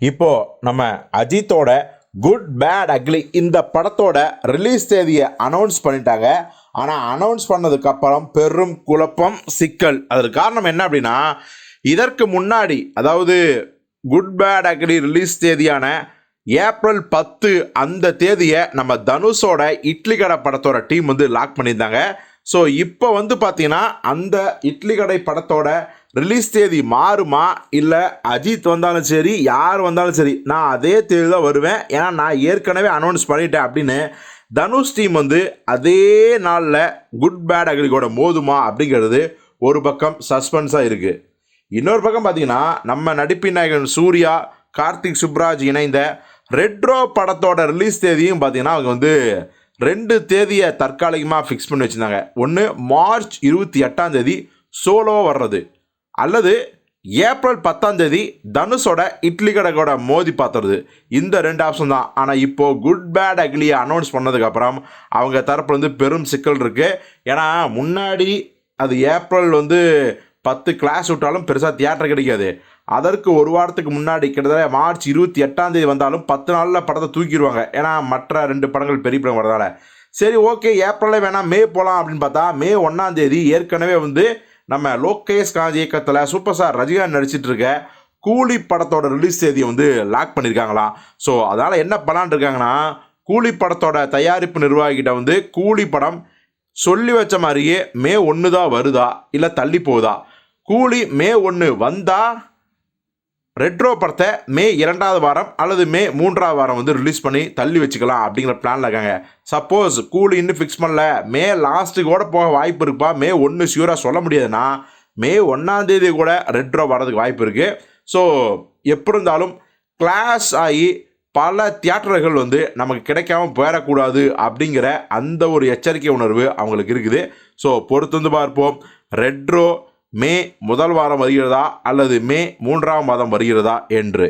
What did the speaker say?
இப்போ நம்ம அஜித்தோட குட் பேட் அக்லி இந்த படத்தோட ரிலீஸ் தேதியை அனௌன்ஸ் பண்ணிட்டாங்க. ஆனால் அனௌன்ஸ் பண்ணதுக்கப்புறம் பெரும் குழப்பம் சிக்கல். அதற்கு காரணம் என்ன அப்படின்னா இதற்கு முன்னாடி அதாவது குட் பேட் அக்லி ரிலீஸ் தேதியான ஏப்ரல் பத்து அந்த தேதியை நம்ம தனுஷோட இட்லி கடை படத்தோட டீம் வந்து லாக் பண்ணியிருந்தாங்க. ஸோ இப்போ வந்து பார்த்தீங்கன்னா அந்த இட்லி கடை படத்தோட ரிலீஸ் தேதி மாறுமா? இல்லை அஜித் வந்தாலும் சரி யார் வந்தாலும் சரி நான் அதே தேதி தான் வருவேன். ஏன்னா நான் ஏற்கனவே அனௌன்ஸ் பண்ணிட்டேன் அப்படின்னு தனுஷ் டீம் வந்து அதே நாளில் குட் பேட் அகலிகோட மோதுமா அப்படிங்கிறது ஒரு பக்கம் சஸ்பென்ஸாக இருக்குது இன்னொரு பக்கம் பார்த்தீங்கன்னா நம்ம நடிப்பின் நாயகன் சூர்யா கார்த்திக் சுப்ராஜ் இணைந்த ரெட்ரோ படத்தோட ரிலீஸ் தேதியும் பார்த்தீங்கன்னா அவங்க வந்து ரெண்டு தேதியை தற்காலிகமாக ஃபிக்ஸ் பண்ணி வச்சுருந்தாங்க. ஒன்று மார்ச் இருபத்தி எட்டாம் தேதி சோலோ வர்றது. அல்லது ஏப்ரல் பத்தாம் தேதி தனுஷோட இட்லி கடைக்கோட மோதி பார்த்துறது இந்த ரெண்டு ஆப்ஷன் தான். ஆனால் இப்போது குட் பேட் அக்லியை அனௌன்ஸ் பண்ணதுக்கப்புறம் அவங்க தரப்புலேருந்து பெரும் சிக்கல் இருக்குது ஏன்னா முன்னாடி அது ஏப்ரல் வந்து பத்து கிளாஸ் விட்டாலும் பெருசாக தியேட்டர் கிடைக்காது. அதற்கு ஒரு வாரத்துக்கு முன்னாடி கிட்டத்தட்ட மார்ச் இருபத்தி எட்டாம் தேதி வந்தாலும் பத்து நாளில் படத்தை தூக்கிடுவாங்க. ஏன்னா மற்ற ரெண்டு படங்கள் பெரிய படம் வரதால. சரி ஓகே ஏப்ரலே வேணாம் மே போகலாம் அப்படின்னு பார்த்தா மே ஒன்றாம் தேதி ஏற்கனவே வந்து நம்ம லோகேஷ் காந்த் இயக்கத்தில் சூப்பர் ஸ்டார் ரஜினிகாந்த் நடிச்சிட்டு இருக்க கூலி படத்தோட ரிலீஸ் தேதியை வந்து லாக் பண்ணியிருக்காங்களாம் ஸோ அதனால் என்ன பண்ணலான் இருக்காங்கன்னா கூலி படத்தோட தயாரிப்பு நிர்வாகிகிட்ட வந்து கூலி படம் சொல்லி வச்ச மாதிரியே மே ஒன்று தான் வருதா? இல்லை தள்ளி போகுதா? கூலி மே ஒன்று வந்தால் ரெட்ரோ படத்தை மே இரண்டாவது வாரம் அல்லது மே மூன்றாவது வாரம் வந்து ரிலீஸ் பண்ணி தள்ளி வச்சுக்கலாம் அப்படிங்கிற பிளானில் இருக்காங்க. சப்போஸ் கூலி இன்னும் ஃபிக்ஸ் பண்ணல. மே லாஸ்ட்டுக்கு கூட போக வாய்ப்பு இருக்குப்பா. மே ஒன்று ஷியூராக சொல்ல முடியாதுன்னா மே ஒன்றாம் தேதி கூட ரெட்ரோ வரதுக்கு வாய்ப்பு இருக்குது ஸோ எப்படி இருந்தாலும் கிளாஸ் ஆகி பல தியேட்டர்கள் வந்து நமக்கு கிடைக்காம போயிடக்கூடாது அப்படிங்கிற அந்த ஒரு எச்சரிக்கை உணர்வு அவங்களுக்கு இருக்குது. ஸோ பொறுத்து வந்து பார்ப்போம். ரெட்ரோ மே முதல் வாரம் வருகிறதா அல்லது மே மூன்றாம் மாதம் வருகிறதா என்று.